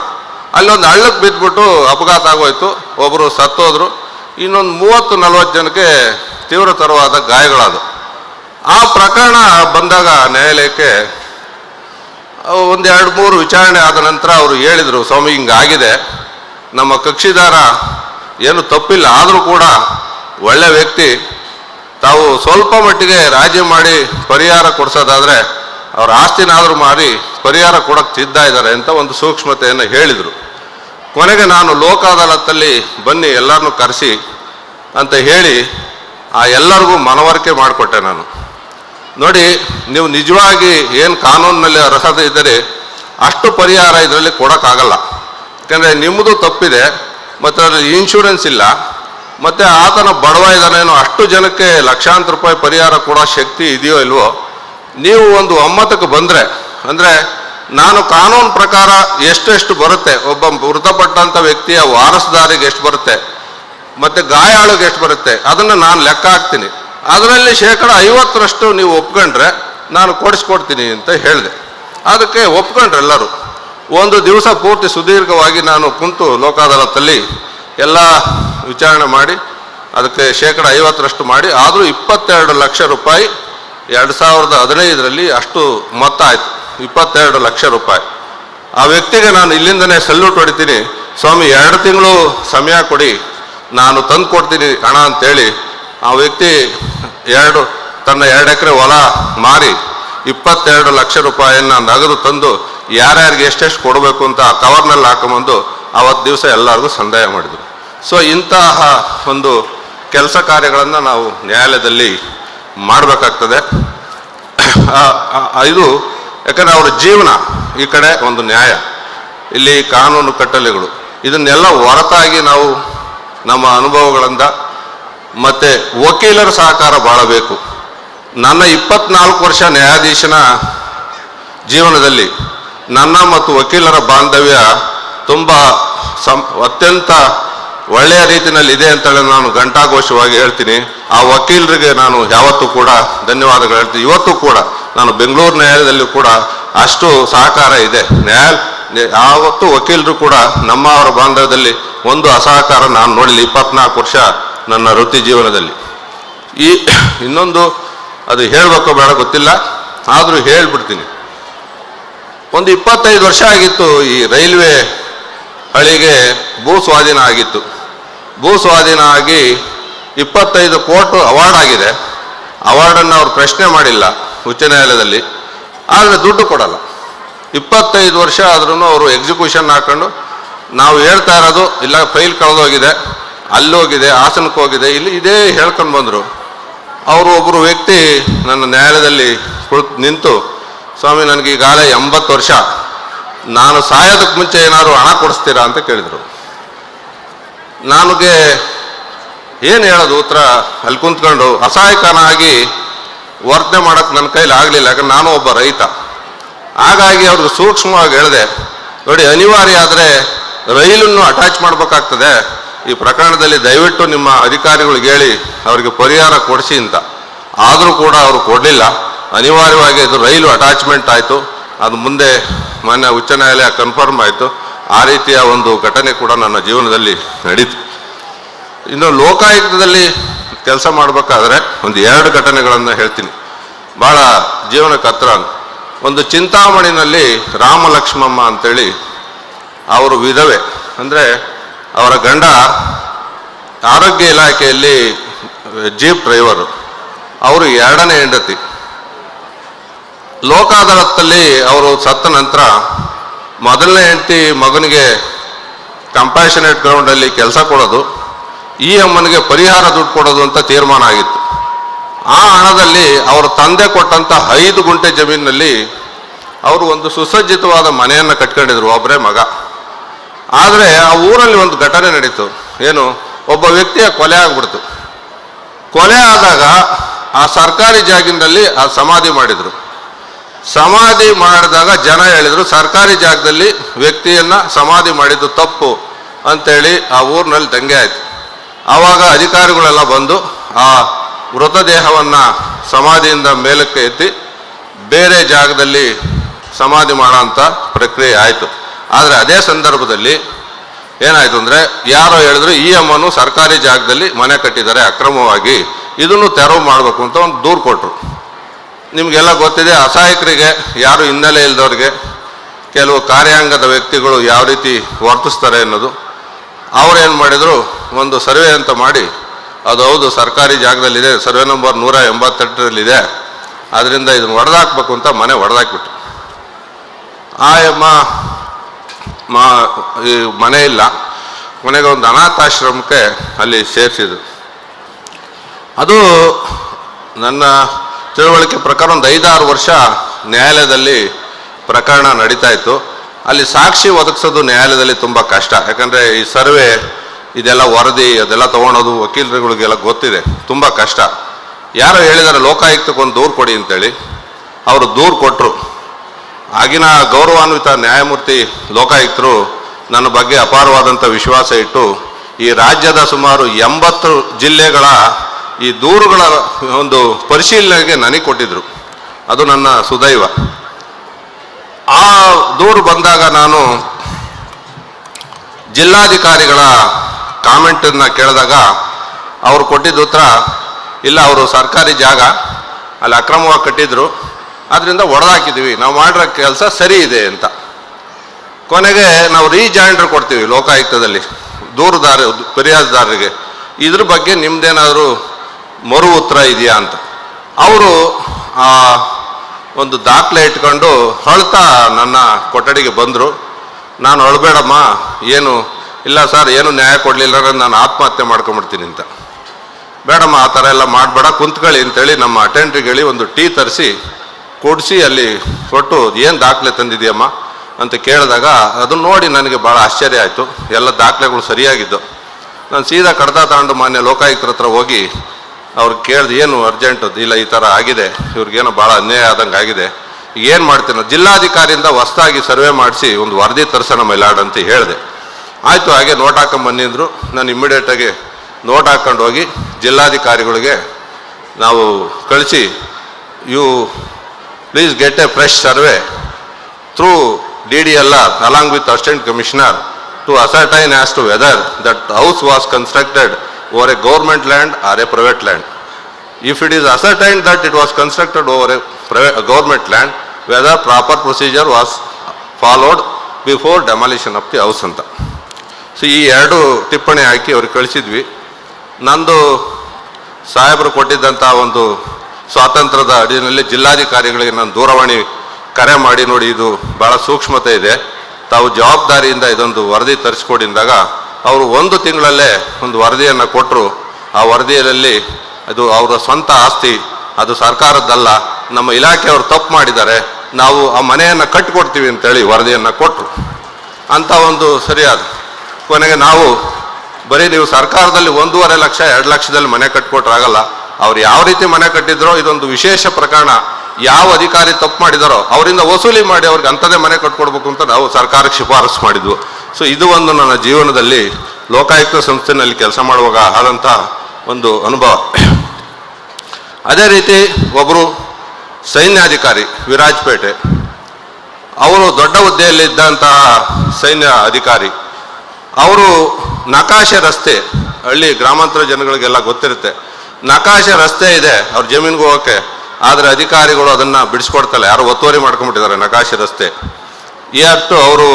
ಅಲ್ಲೊಂದು ಹಳ್ಳಕ್ಕೆ ಬಿದ್ದುಬಿಟ್ಟು ಅಪಘಾತ ಆಗೋಯ್ತು ಒಬ್ಬರು ಸತ್ತೋದ್ರು. ಇನ್ನೊಂದು ಮೂವತ್ತು, ನಲವತ್ತು ಜನಕ್ಕೆ ತೀವ್ರತರವಾದ ಗಾಯಗಳಾದವು. ಆ ಪ್ರಕರಣ ಬಂದಾಗ ನ್ಯಾಯಾಲಯಕ್ಕೆ ಒಂದು ಎರಡು ಮೂರು ವಿಚಾರಣೆ ಆದ ನಂತರ ಅವರು ಹೇಳಿದರು, ಸ್ವಾಮಿ, ಹಿಂಗಾಗಿದೆ. ನಮ್ಮ ಕಕ್ಷಿದಾರ ಏನು ತಪ್ಪಿಲ್ಲ, ಆದರೂ ಕೂಡ ಒಳ್ಳೆ ವ್ಯಕ್ತಿ, ತಾವು ಸ್ವಲ್ಪ ಮಟ್ಟಿಗೆ ರಾಜಿ ಮಾಡಿ ಪರಿಹಾರ ಕೊಡಿಸೋದಾದರೆ ಅವ್ರ ಆಸ್ತಿನಾದರೂ ಮಾರಿ ಪರಿಹಾರ ಕೊಡೋಕ್ಕೆ ಸಿದ್ಧ ಇದ್ದಾರೆ ಅಂತ ಒಂದು ಸೂಕ್ಷ್ಮತೆಯನ್ನು ಹೇಳಿದರು. ಕೊನೆಗೆ ನಾನು ಲೋಕ ಅದಾಲತ್ತಲ್ಲಿ ಬನ್ನಿ ಎಲ್ಲರನ್ನೂ ಕರೆಸಿ ಅಂತ ಹೇಳಿ ಆ ಎಲ್ಲರಿಗೂ ಮನವರಿಕೆ ಮಾಡಿಕೊಟ್ಟೆ ನಾನು. ನೋಡಿ, ನೀವು ನಿಜವಾಗಿ ಏನು ಕಾನೂನಿನಲ್ಲಿ ಅರ್ಹತೆ ಇದ್ದರೆ ಅಷ್ಟು ಪರಿಹಾರ ಇದರಲ್ಲಿ ಕೊಡೋಕ್ಕಾಗಲ್ಲ. ಯಾಕೆಂದರೆ ನಿಮ್ಮದು ತಪ್ಪಿದೆ ಮತ್ತು ಅದರಲ್ಲಿ ಇನ್ಶೂರೆನ್ಸ್ ಇಲ್ಲ. ಮತ್ತು ಆತನ ಬಡವ ಇದ್ದಾನೇನೋ, ಅಷ್ಟು ಜನಕ್ಕೆ ಲಕ್ಷಾಂತರ ರೂಪಾಯಿ ಪರಿಹಾರ ಕೊಡೋ ಶಕ್ತಿ ಇದೆಯೋ ಇಲ್ವೋ, ನೀವು ಒಂದು ಒಮ್ಮತಕ್ಕೆ ಬಂದರೆ, ಅಂದರೆ ನಾನು ಕಾನೂನು ಪ್ರಕಾರ ಎಷ್ಟೆಷ್ಟು ಬರುತ್ತೆ, ಒಬ್ಬ ಮೃತಪಟ್ಟಂಥ ವ್ಯಕ್ತಿಯ ವಾರಸುದಾರಿಗೆ ಎಷ್ಟು ಬರುತ್ತೆ, ಮತ್ತು ಗಾಯಾಳಿಗೆ ಎಷ್ಟು ಬರುತ್ತೆ, ಅದನ್ನು ನಾನು ಲೆಕ್ಕ ಹಾಕ್ತೀನಿ. ಅದರಲ್ಲಿ ಶೇಕಡ ಐವತ್ತರಷ್ಟು ನೀವು ಒಪ್ಕೊಂಡ್ರೆ ನಾನು ಕೊಡಿಸ್ಕೊಡ್ತೀನಿ ಅಂತ ಹೇಳಿದೆ. ಅದಕ್ಕೆ ಒಪ್ಕೊಂಡ್ರೆ ಎಲ್ಲರೂ ಒಂದು ದಿವಸ ಪೂರ್ತಿ ಸುದೀರ್ಘವಾಗಿ ನಾನು ಕುಂತು ಲೋಕ ಅದಾಲತ್ತಲ್ಲಿ ಎಲ್ಲ ವಿಚಾರಣೆ ಮಾಡಿ, ಅದಕ್ಕೆ ಶೇಕಡ ಐವತ್ತರಷ್ಟು ಮಾಡಿ, ಆದರೂ ಇಪ್ಪತ್ತೆರಡು ಲಕ್ಷ ರೂಪಾಯಿ ಎರಡು ಸಾವಿರದ ಹದಿನೈದರಲ್ಲಿ ಅಷ್ಟು ಮೊತ್ತ ಆಯಿತು ಇಪ್ಪತ್ತೆರಡು ಲಕ್ಷ ರೂಪಾಯಿ. ಆ ವ್ಯಕ್ತಿಗೆ ನಾನು ಇಲ್ಲಿಂದನೇ ಸಲ್ಯೂಟ್ ಹೊಡಿತೀನಿ. ಸ್ವಾಮಿ, ಎರಡು ತಿಂಗಳು ಸಮಯ ಕೊಡಿ. ನಾನು ತಂದು ಕೊಡ್ತೀನಿ ಹಣ ಅಂತೇಳಿ ಆ ವ್ಯಕ್ತಿ ಎರಡು, ತನ್ನ ಎರಡು ಎಕರೆ ಹೊಲ ಮಾರಿ ಇಪ್ಪತ್ತೆರಡು ಲಕ್ಷ ರೂಪಾಯಿಯನ್ನು ನಗದು ತಂದು ಯಾರ್ಯಾರಿಗೆ ಎಷ್ಟೆಷ್ಟು ಕೊಡಬೇಕು ಅಂತ ಕವರ್ನಲ್ಲಿ ಹಾಕೊಂಬಂದು ಅವತ್ತು ದಿವಸ ಎಲ್ಲರಿಗೂ ಸಂದಾಯ ಮಾಡಿದರು. ಸೊ ಇಂತಹ ಒಂದು ಕೆಲಸ ಕಾರ್ಯಗಳನ್ನು ನಾವು ನ್ಯಾಯಾಲಯದಲ್ಲಿ ಮಾಡಬೇಕಾಗ್ತದೆ. ಇದು ಯಾಕಂದರೆ ಅವರ ಜೀವನ ಈ ಕಡೆ ಒಂದು ನ್ಯಾಯ. ಇಲ್ಲಿ ಕಾನೂನು ಕಟ್ಟಲೆಗಳು. ಇದನ್ನೆಲ್ಲ ಹೊರತಾಗಿ ನಾವು ನಮ್ಮ ಅನುಭವಗಳಿಂದ ಮತ್ತು ವಕೀಲರ ಸಹಕಾರ ಭಾಳ ಬೇಕು ನನ್ನ ಇಪ್ಪತ್ನಾಲ್ಕು ವರ್ಷ ನ್ಯಾಯಾಧೀಶನ ಜೀವನದಲ್ಲಿ ನನ್ನ ಮತ್ತು ವಕೀಲರ ಬಾಂಧವ್ಯ ತುಂಬ ಸಂ, ಅತ್ಯಂತ ಒಳ್ಳೆಯ ರೀತಿಯಲ್ಲಿ ಇದೆ ಅಂತೇಳಿ ನಾನು ಘಂಟಾಘೋಷವಾಗಿ ಹೇಳ್ತೀನಿ. ಆ ವಕೀಲರಿಗೆ ನಾನು ಯಾವತ್ತೂ ಕೂಡ ಧನ್ಯವಾದಗಳು ಹೇಳ್ತೀನಿ. ಇವತ್ತು ಕೂಡ ನಾನು ಬೆಂಗಳೂರು ನ್ಯಾಯಾಲಯದಲ್ಲಿ ಕೂಡ ಅಷ್ಟು ಸಹಕಾರ ಇದೆ. ನ್ಯಾಯ ಯಾವತ್ತೂ ವಕೀಲರು ಕೂಡ ನಮ್ಮ ಅವರ ಬಾಂಧವ್ಯದಲ್ಲಿ ಒಂದು ಅಸಹಕಾರ ನಾನು ನೋಡಿಲ್ಲ. ಇಪ್ಪತ್ನಾಲ್ಕು ವರ್ಷ ನನ್ನ ವೃತ್ತಿ ಜೀವನದಲ್ಲಿ. ಈ ಇನ್ನೊಂದು ಅದು ಹೇಳಬೇಕು ಬೇಡ ಗೊತ್ತಿಲ್ಲ. ಆದರೂ ಹೇಳ್ಬಿಡ್ತೀನಿ. ಒಂದು ಇಪ್ಪತ್ತೈದು ವರ್ಷ ಆಗಿತ್ತು ಈ ರೈಲ್ವೆ ಹಳಿಗೆ ಭೂ ಸ್ವಾಧೀನ ಆಗಿತ್ತು. ಭೂ ಸ್ವಾಧೀನ ಆಗಿ ಇಪ್ಪತ್ತೈದು ಕೋಟಿ ಅವಾರ್ಡ್ ಆಗಿದೆ. ಅವಾರ್ಡನ್ನು ಅವರು ಪ್ರಶ್ನೆ ಮಾಡಿಲ್ಲ ಉಚ್ಚ ನ್ಯಾಯಾಲಯದಲ್ಲಿ. ಆದರೆ ದುಡ್ಡು ಕೊಡಲ್ಲ. ಇಪ್ಪತ್ತೈದು ವರ್ಷ ಆದ್ರೂ ಅವರು ಎಕ್ಸಿಕ್ಯೂಷನ್ ಹಾಕೊಂಡು ನಾವು ಹೇಳ್ತಾ ಇರೋದು, ಇಲ್ಲ ಫೈಲ್ ಕಳೆದೋಗಿದೆ, ಅಲ್ಲೋಗಿದೆ, ಹಾಸನಕ್ಕೆ ಹೋಗಿದೆ, ಇಲ್ಲಿ ಇದೇ ಹೇಳ್ಕೊಂಡು ಬಂದರು. ಅವರು ಒಬ್ಬರು ವ್ಯಕ್ತಿ ನನ್ನ ನ್ಯಾಯಾಲಯದಲ್ಲಿ ಕುಳಿತು ನಿಂತು, ಸ್ವಾಮಿ ನನಗೆ ಈಗಾಗಲೇ ಎಂಬತ್ತು ವರ್ಷ. ನಾನು ಸಾಯೋದಕ್ಕೆ ಮುಂಚೆ ಏನಾದರೂ ಹಣ ಕೊಡಿಸ್ತೀರಾ ಅಂತ ಕೇಳಿದರು. ನನಗೆ ಏನು ಹೇಳೋದು ಉತ್ತರ? ಅಲ್ಲಿ ಕುಂತ್ಕೊಂಡು ಅಸಹಾಯಕನಾಗಿ ವರ್ತನೆ ಮಾಡೋಕ್ಕೆ ನನ್ನ ಕೈಲಿ ಆಗಲಿಲ್ಲ, ಯಾಕಂದ್ರೆ ನಾನು ಒಬ್ಬ ರೈತ. ಹಾಗಾಗಿ ಅವ್ರಿಗೆ ಸೂಕ್ಷ್ಮವಾಗಿ ಹೇಳಿದೆ, ನೋಡಿ, ಅನಿವಾರ್ಯ ಆದರೆ ರೈಲನ್ನು ಅಟ್ಯಾಚ್ ಮಾಡಬೇಕಾಗ್ತದೆ. ಈ ಪ್ರಕರಣದಲ್ಲಿ ದಯವಿಟ್ಟು ನಿಮ್ಮ ಅಧಿಕಾರಿಗಳಿಗೆ ಹೇಳಿ, ಅವರಿಗೆ ಪರಿಹಾರ ಕೊಡಿಸಿ ಅಂತ. ಆದರೂ ಕೂಡ ಅವರು ಕೊಡಲಿಲ್ಲ. ಅನಿವಾರ್ಯವಾಗಿ ಇದು ರೈಲು ಅಟ್ಯಾಚ್ಮೆಂಟ್ ಆಯಿತು. ಅದು ಮುಂದೆ ಮಾನ್ಯ ಉಚ್ಚ ನ್ಯಾಯಾಲಯ ಕನ್ಫರ್ಮ್ ಆಯಿತು. ಆ ರೀತಿಯ ಒಂದು ಘಟನೆ ಕೂಡ ನನ್ನ ಜೀವನದಲ್ಲಿ ನಡೀತು. ಇನ್ನು ಲೋಕಾಯುಕ್ತದಲ್ಲಿ ಕೆಲಸ ಮಾಡಬೇಕಾದ್ರೆ ಒಂದು ಎರಡು ಘಟನೆಗಳನ್ನು ಹೇಳ್ತೀನಿ. ಭಾಳ ಜೀವನಕ್ಕೆ ಹತ್ರ ಒಂದು ಚಿಂತಾಮಣಿನಲ್ಲಿ ರಾಮ ಲಕ್ಷ್ಮಮ್ಮ ಅಂತೇಳಿ ಅವರು ವಿಧವೆ. ಅಂದರೆ ಅವರ ಗಂಡ ಆರೋಗ್ಯ ಇಲಾಖೆಯಲ್ಲಿ ಜೀಪ್ ಡ್ರೈವರು. ಅವರು ಎರಡನೇ ಹೆಂಡತಿ. ಲೋಕ ಅದಾಲತ್ತಲ್ಲಿ ಅವರು ಸತ್ತ ನಂತರ ಮೊದಲನೇ ಹೆಂಡತಿ ಮಗನಿಗೆ ಕಂಪ್ಯಾಷನೇಟ್ ಗ್ರೌಂಡಲ್ಲಿ ಕೆಲಸ ಕೊಡೋದು, ಈ ಅಮ್ಮನಿಗೆ ಪರಿಹಾರ ದುಡ್ಡು ಕೊಡೋದು ಅಂತ ತೀರ್ಮಾನ ಆಗಿತ್ತು. ಆ ಹಣದಲ್ಲಿ ಅವರ ತಂದೆ ಕೊಟ್ಟಂಥ ಐದು ಗುಂಟೆ ಜಮೀನಿನಲ್ಲಿ ಅವರು ಒಂದು ಸುಸಜ್ಜಿತವಾದ ಮನೆಯನ್ನು ಕಟ್ಕೊಂಡಿದ್ರು ಒಬ್ಬರೇ ಮಗ. ಆದರೆ ಆ ಊರಲ್ಲಿ ಒಂದು ಘಟನೆ ನಡೀತು. ಏನು, ಒಬ್ಬ ವ್ಯಕ್ತಿಯ ಕೊಲೆ ಆಗ್ಬಿಡ್ತು. ಕೊಲೆ ಆದಾಗ ಆ ಸರ್ಕಾರಿ ಜಾಗಿನಲ್ಲಿ ಆ ಸಮಾಧಿ ಮಾಡಿದ್ರು. ಸಮಾಧಿ ಮಾಡಿದಾಗ ಜನ ಹೇಳಿದರು, ಸರ್ಕಾರಿ ಜಾಗದಲ್ಲಿ ವ್ಯಕ್ತಿಯನ್ನ ಸಮಾಧಿ ಮಾಡಿದ್ದು ತಪ್ಪು ಅಂತೇಳಿ ಆ ಊರಿನಲ್ಲಿ ದಂಗೆ ಆಯ್ತು. ಆವಾಗ ಅಧಿಕಾರಿಗಳೆಲ್ಲ ಬಂದು ಆ ಮೃತದೇಹವನ್ನು ಸಮಾಧಿಯಿಂದ ಮೇಲಕ್ಕೆ ಎತ್ತಿ ಬೇರೆ ಜಾಗದಲ್ಲಿ ಸಮಾಧಿ ಮಾಡೋ ಅಂಥ ಪ್ರಕ್ರಿಯೆ ಆಯಿತು. ಆದರೆ ಅದೇ ಸಂದರ್ಭದಲ್ಲಿ ಏನಾಯ್ತು ಅಂದರೆ ಯಾರೋ ಹೇಳಿದ್ರು, ಈ ಅಮ್ಮನು ಸರ್ಕಾರಿ ಜಾಗದಲ್ಲಿ ಮನೆ ಕಟ್ಟಿದ್ದಾರೆ, ಅಕ್ರಮವಾಗಿ ಇದನ್ನು ತೆರವು ಮಾಡಬೇಕು ಅಂತ ಒಂದು ದೂರು ಕೊಟ್ಟರು ನಿಮಗೆಲ್ಲ ಗೊತ್ತಿದೆ, ಅಸಹಾಯಕರಿಗೆ, ಯಾರು ಹಿನ್ನೆಲೆ ಇಲ್ಲದವ್ರಿಗೆ ಕೆಲವು ಕಾರ್ಯಾಂಗದ ವ್ಯಕ್ತಿಗಳು ಯಾವ ರೀತಿ ವರ್ತಿಸ್ತಾರೆ ಅನ್ನೋದು. ಅವ್ರೇನು ಮಾಡಿದರು, ಒಂದು ಸರ್ವೆ ಅಂತ ಮಾಡಿ, ಅದು ಹೌದು, ಸರ್ಕಾರಿ ಜಾಗದಲ್ಲಿದೆ, ಸರ್ವೆ ನಂಬರ್ ನೂರ ಎಂಬತ್ತೆಂಟರಲ್ಲಿದೆ ಅದರಿಂದ ಇದನ್ನು ಒಡೆದಾಕ್ಬೇಕು ಅಂತ ಮನೆ ಒಡೆದಾಕ್ಬಿಟ್ರು. ಆ ಯಮ್ಮ ಮಾ, ಈ ಮನೆ ಇಲ್ಲ ಕೊನೆಗೆ ಒಂದು ಅನಾಥಾಶ್ರಮಕ್ಕೆ ಅಲ್ಲಿ ಸೇರಿಸಿದ್ರು. ಅದು ನನ್ನ ತಿಳುವಳಿಕೆ ಪ್ರಕಾರ ಒಂದು ಐದಾರು ವರ್ಷ ನ್ಯಾಯಾಲಯದಲ್ಲಿ ಪ್ರಕರಣ ನಡೀತಾ ಇತ್ತು. ಅಲ್ಲಿ ಸಾಕ್ಷಿ ಒದಗಿಸೋದು ನ್ಯಾಯಾಲಯದಲ್ಲಿ ತುಂಬ ಕಷ್ಟ. ಯಾಕಂದರೆ ಈ ಸರ್ವೆ, ಇದೆಲ್ಲ ವರದಿ, ಅದೆಲ್ಲ ತೊಗೊಳೋದು ವಕೀಲರುಗಳಿಗೆಲ್ಲ ಗೊತ್ತಿದೆ. ತುಂಬ ಕಷ್ಟ. ಯಾರೋ ಹೇಳಿದ್ದಾರೆ ಲೋಕಾಯುಕ್ತಕ್ಕೆ ಒಂದು ದೂರು ಕೊಡಿ ಅಂತೇಳಿ. ಅವರು ದೂರು ಕೊಟ್ಟರು ಆಗಿನ ಗೌರವಾನ್ವಿತ ನ್ಯಾಯಮೂರ್ತಿ, ಲೋಕಾಯುಕ್ತರು ನನ್ನ ಬಗ್ಗೆ ಅಪಾರವಾದಂಥ ವಿಶ್ವಾಸ ಇಟ್ಟು, ಈ ರಾಜ್ಯದ ಸುಮಾರು ಎಂಬತ್ತು ಜಿಲ್ಲೆಗಳ ಈ ದೂರುಗಳ ಒಂದು ಪರಿಶೀಲನೆಗೆ ನನಗೆ ಕೊಟ್ಟಿದ್ರು. ಅದು ನನ್ನ ಸುದೈವ. ಆ ದೂರು ಬಂದಾಗ ನಾನು ಜಿಲ್ಲಾಧಿಕಾರಿಗಳ ಕಾಮೆಂಟನ್ನು ಕೇಳಿದಾಗ ಅವರು ಕೊಟ್ಟಿದ್ದ ಉತ್ತರ, ಇಲ್ಲ, ಅವರು ಸರ್ಕಾರಿ ಜಾಗ, ಅಲ್ಲಿ ಅಕ್ರಮವಾಗಿ ಕಟ್ಟಿದ್ರು ಅದರಿಂದ ಒಡೆದಾಕಿದ್ದೀವಿ ನಾವು ಮಾಡಿರೋ ಕೆಲಸ ಸರಿ ಇದೆ ಅಂತ. ಕೊನೆಗೆ ನಾವು ರೀಜಾಯಿಂಡರ್ ಕೊಡ್ತೀವಿ ಲೋಕಾಯುಕ್ತದಲ್ಲಿ, ದೂರುದಾರ, ಫಿರ್ಯಾದುದಾರರಿಗೆ. ಇದ್ರ ಬಗ್ಗೆ ನಿಮ್ದೇನಾದರೂ ಮರು ಉತ್ತರ ಇದೆಯಾ ಅಂತ. ಅವರು, ಆ, ಒಂದು ದಾಖಲೆ ಇಟ್ಕೊಂಡು ಹೊಳ್ತಾ ನನ್ನ ಕೊಠಡಿಗೆ ಬಂದರು. ನಾನು ಹೊಳಬೇಡಮ್ಮ ಏನು, ಇಲ್ಲ ಸರ್, ಏನು ನ್ಯಾಯ ಕೊಡಲಿಲ್ಲ ಅಂದ್ರೆ ನಾನು ಆತ್ಮಹತ್ಯೆ ಮಾಡ್ಕೊಂಬಿಡ್ತೀನಿ ಅಂತ. ಬೇಡಮ್ಮ, ಆ ಥರ ಎಲ್ಲ ಮಾಡಬೇಡ, ಕುಂತ್ಕೊಳ್ಳಿ ಅಂತೇಳಿ ನಮ್ಮ ಅಟೆಂಡ್ರಿಗೆ ಹೇಳಿ ಒಂದು ಟೀ ತರಿಸಿ ಕೊಡಿಸಿ ಅಲ್ಲಿ ಕೊಟ್ಟು, ಏನು ದಾಖಲೆ ತಂದಿದೆಯಮ್ಮ? ಅಂತ ಕೇಳಿದಾಗ ಅದನ್ನ ನೋಡಿ ನನಗೆ ಭಾಳ ಆಶ್ಚರ್ಯ ಆಯಿತು. ಎಲ್ಲ ದಾಖಲೆಗಳು ಸರಿಯಾಗಿದ್ದು. ನಾನು ಸೀದಾ ಕಡತ ತಗೊಂಡು ಮಾನ್ಯ ಲೋಕಾಯುಕ್ತರ ಹತ್ರ ಹೋಗಿ ಅವ್ರಿಗೆ ಕೇಳ್ದು ಏನು ಅರ್ಜೆಂಟ್ ಇಲ್ಲ, ಈ ಥರ ಆಗಿದೆ. ಇವ್ರಿಗೇನೋ ಭಾಳ ಅನ್ಯಾಯ ಆದಂಗೆ ಆಗಿದೆ. ಏನು ಮಾಡ್ತೀನೋ ಜಿಲ್ಲಾಧಿಕಾರಿಯಿಂದ ಹೊಸದಾಗಿ ಸರ್ವೆ ಮಾಡಿಸಿ ಒಂದು ವರದಿ ತರಿಸೋಣ ಮೈಲಾಡ್ ಅಂತ ಹೇಳಿದೆ. ಆಯಿತು, ಹಾಗೆ ನೋಟ್ ಹಾಕೊಂಬಂದಿದ್ರು ನಾನು ಇಮ್ಮಿಡಿಯೇಟಾಗಿ ನೋಟ್ ಹಾಕ್ಕೊಂಡು ಹೋಗಿ ಜಿಲ್ಲಾಧಿಕಾರಿಗಳಿಗೆ ನಾವು ಕಳಿಸಿ you please get a fresh survey through D D L R along with assistant commissioner to ascertain as to whether that house was constructed over a government land or a private land if it is ascertained that it was constructed over a private, a government land, whether proper procedure was followed before demolition of the house ಅಂತ. So ಈ ಎರಡು ಟಿಪ್ಪಣಿ ಹಾಕಿ ಅವ್ರಿಗೆ ಕಳಿಸಿದ್ವಿ. ನಂದು ಸಾಹೇಬರು ಕೊಟ್ಟಿದ್ದಂಥ ಒಂದು ಸ್ವಾತಂತ್ರ್ಯದ ಅಡಿಯಲ್ಲಿ ಜಿಲ್ಲಾಧಿಕಾರಿಗಳಿಗೆ ನಾನು ದೂರವಾಣಿ ಕರೆ ಮಾಡಿ ನೋಡಿ ಇದು ಭಾಳ ಸೂಕ್ಷ್ಮತೆ ಇದೆ. ತಾವು ಜವಾಬ್ದಾರಿಯಿಂದ ಇದೊಂದು ವರದಿ ತರಿಸ್ಕೊಡಿಂದಾಗ ಅವರು ಒಂದು ತಿಂಗಳಲ್ಲೇ ಒಂದು ವರದಿಯನ್ನು ಕೊಟ್ಟರು ಆ ವರದಿಯಲ್ಲಿ ಅದು ಅವರ ಸ್ವಂತ ಆಸ್ತಿ, ಅದು ಸರ್ಕಾರದ್ದಲ್ಲ. ನಮ್ಮ ಇಲಾಖೆಯವರು ತಪ್ಪು ಮಾಡಿದ್ದಾರೆ. ನಾವು ಆ ಮನೆಯನ್ನು ಕಟ್ಟಿಕೊಡ್ತೀವಿ ಅಂತೇಳಿ ವರದಿಯನ್ನು ಕೊಟ್ಟರು ಅಂತ ಒಂದು ಸರಿಯಾದ ಕೊನೆಗೆ ನಾವು ಬರೀ ನೀವು ಸರ್ಕಾರದಲ್ಲಿ ಒಂದೂವರೆ ಲಕ್ಷ, ಎರಡು ಲಕ್ಷದಲ್ಲಿ ಮನೆ ಕಟ್ಕೊಟ್ರಾಗಲ್ಲ ಅವ್ರು ಯಾವ ರೀತಿ ಮನೆ ಕಟ್ಟಿದ್ರೋ ಇದೊಂದು ವಿಶೇಷ ಪ್ರಕರಣ. ಯಾವ ಅಧಿಕಾರಿ ತಪ್ಪು ಮಾಡಿದಾರೋ ಅವರಿಂದ ವಸೂಲಿ ಮಾಡಿ ಅವ್ರಿಗೆ ಅಂಥದೇ ಮನೆ ಕಟ್ಕೊಡ್ಬೇಕು ಅಂತ ನಾವು ಸರ್ಕಾರಕ್ಕೆ ಶಿಫಾರಸು ಮಾಡಿದ್ವು. ಸೊ ಇದು ಒಂದು ನನ್ನ ಜೀವನದಲ್ಲಿ ಲೋಕಾಯುಕ್ತ ಸಂಸ್ಥೆನಲ್ಲಿ ಕೆಲಸ ಮಾಡುವಾಗ ಆದಂಥ ಒಂದು ಅನುಭವ. ಅದೇ ರೀತಿ ಒಬ್ಬರು ಸೈನ್ಯಾಧಿಕಾರಿ ವಿರಾಜ್ಪೇಟೆ. ಅವರು ದೊಡ್ಡ ಹುದ್ದೆಯಲ್ಲಿ ಇದ್ದಂತಹ ಸೈನ್ಯ ಅಧಿಕಾರಿ. ಅವರು ನಕಾಶೆ ರಸ್ತೆ, ಹಳ್ಳಿ ಗ್ರಾಮಾಂತರ ಜನಗಳಿಗೆಲ್ಲ ಗೊತ್ತಿರುತ್ತೆ. ನಕಾಶೆ ರಸ್ತೆ ಇದೆ, ಅವ್ರ ಜಮೀನಿಗೆ ಹೋಗೋಕ್ಕೆ. ಆದರೆ ಅಧಿಕಾರಿಗಳು ಅದನ್ನು ಬಿಡಿಸ್ಕೊಡ್ತಲ್ಲ, ಯಾರು ಒತ್ತುವರಿ ಮಾಡ್ಕೊಂಬಿಟ್ಟಿದ್ದಾರೆ ನಕಾಶೆ ರಸ್ತೆ. ಈ ಅಷ್ಟು ಅವರು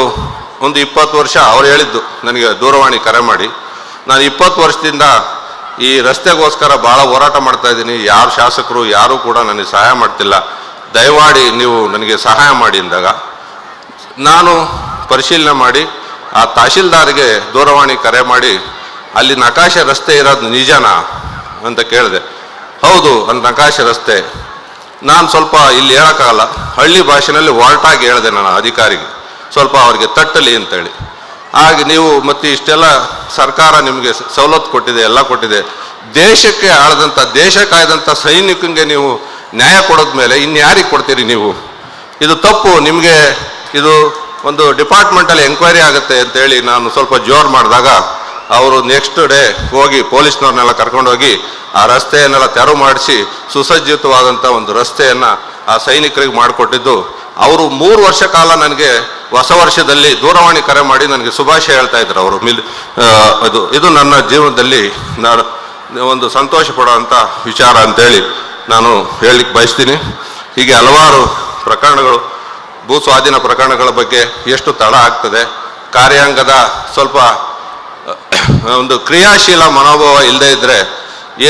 ಒಂದು ಇಪ್ಪತ್ತು ವರ್ಷ ಅವ್ರು ಹೇಳಿದ್ದು, ನನಗೆ ದೂರವಾಣಿ ಕರೆ ಮಾಡಿ. ನಾನು ಇಪ್ಪತ್ತು ವರ್ಷದಿಂದ ಈ ರಸ್ತೆಗೋಸ್ಕರ ಭಾಳ ಹೋರಾಟ ಮಾಡ್ತಾ ಇದ್ದೀನಿ. ಯಾರು ಶಾಸಕರು, ಯಾರೂ ಕೂಡ ನನಗೆ ಸಹಾಯ ಮಾಡ್ತಿಲ್ಲ. ದಯಮಾಡಿ ನೀವು ನನಗೆ ಸಹಾಯ ಮಾಡಿ ಅಂದಾಗ. ನಾನು ಪರಿಶೀಲನೆ ಮಾಡಿ, ಆ ತಹಶೀಲ್ದಾರ್ಗೆ ದೂರವಾಣಿ ಕರೆ ಮಾಡಿ, ಅಲ್ಲಿ ನಕಾಶೆ ರಸ್ತೆ ಇರೋದು ನಿಜನಾ ಅಂತ ಕೇಳಿದೆ. ಹೌದು ಅಂತ ನಕಾಶೆ ರಸ್ತೆ. ನಾನು ಸ್ವಲ್ಪ ಇಲ್ಲಿ ಹೇಳೋಕ್ಕಾಗಲ್ಲ. ಹಳ್ಳಿ ಭಾಷೆನಲ್ಲಿ ವಾಲ್ಟಾಗಿ ಹೇಳಿದೆ ನಾನು ಅಧಿಕಾರಿಗೆ. ಸ್ವಲ್ಪ ಅವರಿಗೆ ತಟ್ಟಲಿ ಅಂತೇಳಿ. ಹಾಗೆ ನೀವು ಮತ್ತು ಇಷ್ಟೆಲ್ಲ ಸರ್ಕಾರ ನಿಮಗೆ ಸವಲತ್ತು ಕೊಟ್ಟಿದೆ, ಎಲ್ಲ ಕೊಟ್ಟಿದೆ. ದೇಶಕ್ಕೆ ಆಳದಂಥ ದೇಶ ಕಾಯ್ದಂಥ ಸೈನಿಕಂಗೆ ನೀವು ನ್ಯಾಯ ಕೊಡೋದ ಮೇಲೆ ಇನ್ಯಾರಿಗೆ ಕೊಡ್ತೀರಿ ನೀವು? ಇದು ತಪ್ಪು, ನಿಮಗೆ ಇದು ಒಂದು ಡಿಪಾರ್ಟ್ಮೆಂಟಲ್ಲಿ ಎಂಕ್ವೈರಿ ಆಗುತ್ತೆ ಅಂತೇಳಿ ನಾನು ಸ್ವಲ್ಪ ಜೋರು ಮಾಡಿದಾಗ ಅವರು ನೆಕ್ಸ್ಟ್ ಡೇ ಹೋಗಿ ಪೊಲೀಸ್ನವ್ರನ್ನೆಲ್ಲ ಕರ್ಕೊಂಡೋಗಿ ಆ ರಸ್ತೆಯನ್ನೆಲ್ಲ ತೆರವು ಮಾಡಿಸಿ ಸುಸಜ್ಜಿತವಾದಂಥ ಒಂದು ರಸ್ತೆಯನ್ನು ಆ ಸೈನಿಕರಿಗೆ ಮಾಡಿಕೊಟ್ಟಿದ್ದು. ಅವರು ಮೂರು ವರ್ಷ ಕಾಲ ನನಗೆ ಹೊಸ ವರ್ಷದಲ್ಲಿ ದೂರವಾಣಿ ಕರೆ ಮಾಡಿ ನನಗೆ ಶುಭಾಶಯ ಹೇಳ್ತಾ ಇದ್ರು ಅವರು. ಮಿಲ್ ಅದು, ಇದು ನನ್ನ ಜೀವನದಲ್ಲಿ ನಾನು ಒಂದು ಸಂತೋಷ ಪಡುವಂಥ ವಿಚಾರ ಅಂತೇಳಿ ನಾನು ಹೇಳಲಿಕ್ಕೆ ಬಯಸ್ತೀನಿ. ಹೀಗೆ ಹಲವಾರು ಪ್ರಕರಣಗಳು, ಭೂ ಸ್ವಾಧೀನ ಪ್ರಕರಣಗಳ ಬಗ್ಗೆ ಎಷ್ಟು ತಡ ಆಗ್ತದೆ, ಕಾರ್ಯಾಂಗದ ಸ್ವಲ್ಪ ಒಂದು ಕ್ರಿಯಾಶೀಲ ಮನೋಭಾವ ಇಲ್ಲದೆ ಇದ್ದರೆ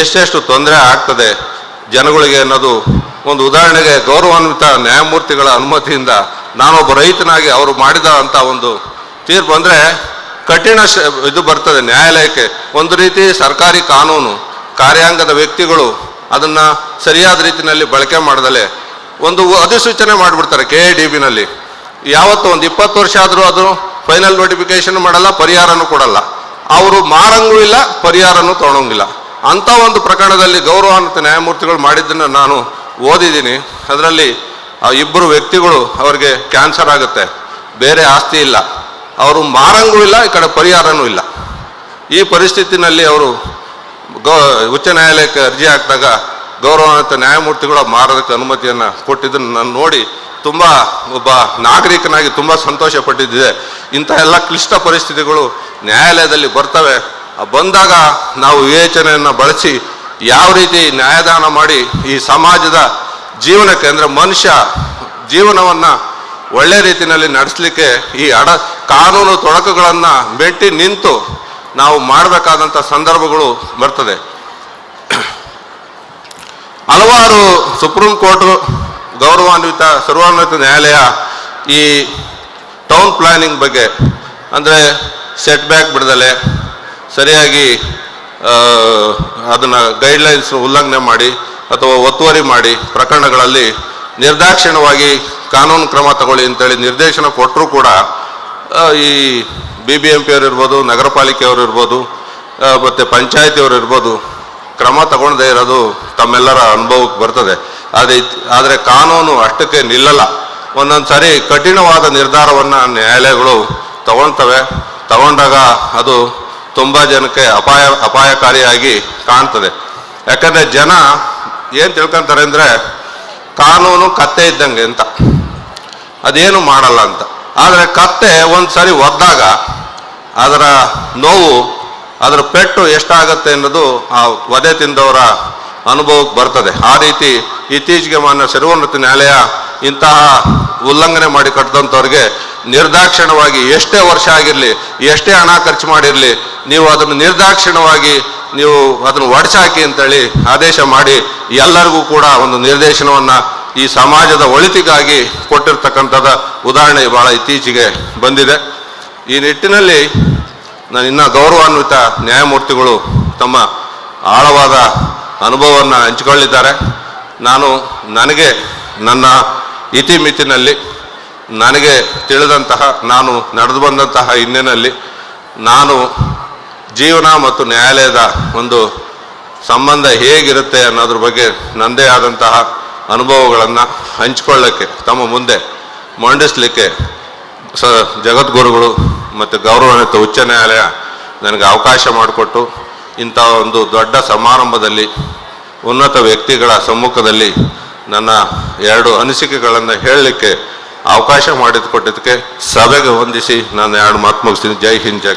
ಎಷ್ಟೆಷ್ಟು ತೊಂದರೆ ಆಗ್ತದೆ ಜನಗಳಿಗೆ ಅನ್ನೋದು ಒಂದು ಉದಾಹರಣೆಗೆ ಗೌರವಾನ್ವಿತ ನ್ಯಾಯಮೂರ್ತಿಗಳ ಅನುಮತಿಯಿಂದ ನಾನೊಬ್ಬ ರೈತನಾಗಿ ಅವರು ಮಾಡಿದ ಅಂತ ಒಂದು ತೀರ್ಪು ಅಂದರೆ ಕಠಿಣ ಇದು ಬರ್ತದೆ ನ್ಯಾಯಾಲಯಕ್ಕೆ. ಒಂದು ರೀತಿ ಸರ್ಕಾರಿ ಕಾನೂನು, ಕಾರ್ಯಾಂಗದ ವ್ಯಕ್ತಿಗಳು ಅದನ್ನು ಸರಿಯಾದ ರೀತಿಯಲ್ಲಿ ಬಳಕೆ ಮಾಡದಲೆ ಒಂದು ಅಧಿಸೂಚನೆ ಮಾಡಿಬಿಡ್ತಾರೆ ಕೆ ಎ ಡಿ ಬಿನಲ್ಲಿ. ಯಾವತ್ತು ಒಂದು ಇಪ್ಪತ್ತು ವರ್ಷ ಆದರೂ ಅದು ಫೈನಲ್ ನೋಟಿಫಿಕೇಶನ್ ಮಾಡಲ್ಲ, ಪರಿಹಾರನೂ ಕೊಡಲ್ಲ. ಅವರು ಮಾರಂಗೂ ಇಲ್ಲ, ಪರಿಹಾರನೂ ತಗೊಳಂಗಿಲ್ಲ ಅಂಥ ಒಂದು ಪ್ರಕರಣದಲ್ಲಿ ಗೌರವಾನ್ವಿತ ನ್ಯಾಯಮೂರ್ತಿಗಳು ಮಾಡಿದ್ದನ್ನು ನಾನು ಓದಿದ್ದೀನಿ. ಅದರಲ್ಲಿ ಆ ಇಬ್ಬರು ವ್ಯಕ್ತಿಗಳು ಅವರಿಗೆ ಕ್ಯಾನ್ಸರ್ ಆಗುತ್ತೆ. ಬೇರೆ ಆಸ್ತಿ ಇಲ್ಲ. ಅವರು ಮಾರಂಗೂ ಇಲ್ಲ, ಈ ಕಡೆ ಪರಿಹಾರನೂ ಇಲ್ಲ. ಈ ಪರಿಸ್ಥಿತಿನಲ್ಲಿ ಅವರು ಗೌ, ಉಚ್ಚ ನ್ಯಾಯಾಲಯಕ್ಕೆ ಅರ್ಜಿ ಹಾಕಿದಾಗ ಗೌರವಾನ್ವಿತ ನ್ಯಾಯಮೂರ್ತಿಗಳು ಮಾರೋದಕ್ಕೆ ಅನುಮತಿಯನ್ನು ಕೊಟ್ಟಿದ್ದನ್ನು ನಾನು ನೋಡಿ ತುಂಬ ಒಬ್ಬ ನಾಗರಿಕನಾಗಿ ತುಂಬ ಸಂತೋಷ ಪಟ್ಟಿದ್ದಿದೆ. ಇಂಥ ಎಲ್ಲ ಕ್ಲಿಷ್ಟ ಪರಿಸ್ಥಿತಿಗಳು ನ್ಯಾಯಾಲಯದಲ್ಲಿ ಬರ್ತವೆ. ಬಂದಾಗ ನಾವು ವಿವೇಚನೆಯನ್ನು ಬಳಸಿ ಯಾವ ರೀತಿ ನ್ಯಾಯದಾನ ಮಾಡಿ ಈ ಸಮಾಜದ ಜೀವನಕ್ಕೆ ಅಂದರೆ ಮನುಷ್ಯ ಜೀವನವನ್ನು ಒಳ್ಳೆ ರೀತಿಯಲ್ಲಿ ನಡೆಸಲಿಕ್ಕೆ ಈ ಅಡ ಕಾನೂನು ತೊಡಕುಗಳನ್ನು ಮೆಟ್ಟಿ ನಿಂತು ನಾವು ಮಾಡಬೇಕಾದಂಥ ಸಂದರ್ಭಗಳು ಬರ್ತದೆ. ಹಲವಾರು ಸುಪ್ರೀಂ ಕೋರ್ಟ್ ಗೌರವಾನ್ವಿತ ಸರ್ವಾನ್ವಿತ ನ್ಯಾಯಾಲಯ ಈ ಟೌನ್ ಪ್ಲಾನಿಂಗ್ ಬಗ್ಗೆ, ಅಂದರೆ ಸೆಟ್ ಬ್ಯಾಕ್ ಬಿಡದಲೆ, ಸರಿಯಾಗಿ ಅದನ್ನು ಗೈಡ್ಲೈನ್ಸ್ ಉಲ್ಲಂಘನೆ ಮಾಡಿ ಅಥವಾ ಒತ್ತುವರಿ ಮಾಡಿ ಪ್ರಕರಣಗಳಲ್ಲಿ ನಿರ್ದಾಕ್ಷಿಣ್ಯವಾಗಿ ಕಾನೂನು ಕ್ರಮ ತಗೊಳ್ಳಿ ಅಂತೇಳಿ ನಿರ್ದೇಶನ ಕೊಟ್ಟರೂ ಕೂಡ ಈ ಬಿ ಬಿ ಎಂ ಪಿಯವರು ಇರ್ಬೋದು ನಗರ ಪಾಲಿಕೆಯವರು ಇರ್ಬೋದು ಮತ್ತು ಪಂಚಾಯತಿಯವರು ಇರ್ಬೋದು ಕ್ರಮ ತಗೊಳ್ಳದೇ ಇರೋದು ತಮ್ಮೆಲ್ಲರ ಅನುಭವಕ್ಕೆ ಬರ್ತದೆ. ಅದೇ ಆದರೆ ಕಾನೂನು ಅಷ್ಟಕ್ಕೆ ನಿಲ್ಲಲ್ಲ. ಒಂದೊಂದು ಸಾರಿ ಕಠಿಣವಾದ ನಿರ್ಧಾರವನ್ನು ನ್ಯಾಯಾಲಯಗಳು ತಗೊಳ್ತವೆ. ತಗೊಂಡಾಗ ಅದು ತುಂಬ ಜನಕ್ಕೆ ಅಪಾಯ, ಅಪಾಯಕಾರಿಯಾಗಿ ಕಾಣ್ತದೆ. ಯಾಕಂದರೆ ಜನ ಏನು ತಿಳ್ಕೊಂತಾರೆ ಅಂದರೆ ಕಾನೂನು ಕತ್ತೆ ಇದ್ದಂಗೆ ಅಂತ. ಅದೇನು ಮಾಡಲ್ಲ ಅಂತ. ಆದರೆ ಕತ್ತೆ ಒಂದು ಒದ್ದಾಗ ಅದರ ನೋವು, ಅದರ ಪೆಟ್ಟು ಎಷ್ಟಾಗತ್ತೆ ಅನ್ನೋದು ಆ ವಧೆ ತಿಂದವರ ಅನುಭವಕ್ಕೆ ಬರ್ತದೆ. ಆ ರೀತಿ ಇತ್ತೀಚೆಗೆ ಮಾನ್ಯ ಸರ್ವೋನ್ನತ ನ್ಯಾಯಾಲಯ ಇಂತಹ ಉಲ್ಲಂಘನೆ ಮಾಡಿ ಕಟ್ಟಿದಂಥವ್ರಿಗೆ ನಿರ್ದಾಕ್ಷಿಣ್ಯವಾಗಿ ಎಷ್ಟೇ ವರ್ಷ ಆಗಿರಲಿ, ಎಷ್ಟೇ ಹಣ ಖರ್ಚು ಮಾಡಿರಲಿ, ನೀವು ಅದನ್ನು ನಿರ್ದಾಕ್ಷಿಣವಾಗಿ ನೀವು ಅದನ್ನು ಒಡಚಾಕಿ ಅಂತೇಳಿ ಆದೇಶ ಮಾಡಿ ಎಲ್ಲರಿಗೂ ಕೂಡ ಒಂದು ನಿರ್ದೇಶನವನ್ನು ಈ ಸಮಾಜದ ಒಳಿತಿಗಾಗಿ ಕೊಟ್ಟಿರ್ತಕ್ಕಂಥದ ಉದಾಹರಣೆ ಬಹಳ ಇತ್ತೀಚೆಗೆ ಬಂದಿದೆ. ಈ ನಿಟ್ಟಿನಲ್ಲಿ ನಾನು ಇನ್ನೂ ಗೌರವಾನ್ವಿತ ನ್ಯಾಯಮೂರ್ತಿಗಳು ತಮ್ಮ ಆಳವಾದ ಅನುಭವವನ್ನು ಹಂಚಿಕೊಳ್ಳಿದ್ದಾರೆ ನಾನು, ನನಗೆ ನನ್ನ ಇತಿಮಿತಿನಲ್ಲಿ ನನಗೆ ತಿಳಿದಂತಹ, ನಾನು ನಡೆದು ಬಂದಂತಹ ಹಿನ್ನೆಲೆಯಲ್ಲಿ ನಾನು ಜೀವನ ಮತ್ತು ನ್ಯಾಯಾಲಯದ ಒಂದು ಸಂಬಂಧ ಹೇಗಿರುತ್ತೆ ಅನ್ನೋದ್ರ ಬಗ್ಗೆ ನನ್ನದೇ ಆದಂತಹ ಅನುಭವಗಳನ್ನು ಹಂಚಿಕೊಳ್ಳೋಕ್ಕೆ ತಮ್ಮ ಮುಂದೆ ಮಂಡಿಸಲಿಕ್ಕೆ ಸ ಜಗದ್ಗುರುಗಳು ಮತ್ತು ಗೌರವಾನ್ವಿತ ಉಚ್ಚ ನ್ಯಾಯಾಲಯ ನನಗೆ ಅವಕಾಶ ಮಾಡಿಕೊಟ್ಟು ಇಂಥ ಒಂದು ದೊಡ್ಡ ಸಮಾರಂಭದಲ್ಲಿ ಉನ್ನತ ವ್ಯಕ್ತಿಗಳ ಸಮ್ಮುಖದಲ್ಲಿ ನನ್ನ ಎರಡು ಅನಿಸಿಕೆಗಳನ್ನು ಹೇಳಲಿಕ್ಕೆ ಅವಕಾಶ ಮಾಡಿದ್ಕೊಟ್ಟಿದ್ದಕ್ಕೆ ಸಭೆಗೆ ಹೊಂದಿಸಿ ನಾನು ಎರಡು ಮಾತು ಮುಗಿಸ್ತೀನಿ. ಜೈ ಹಿಂದ್ ಜೈ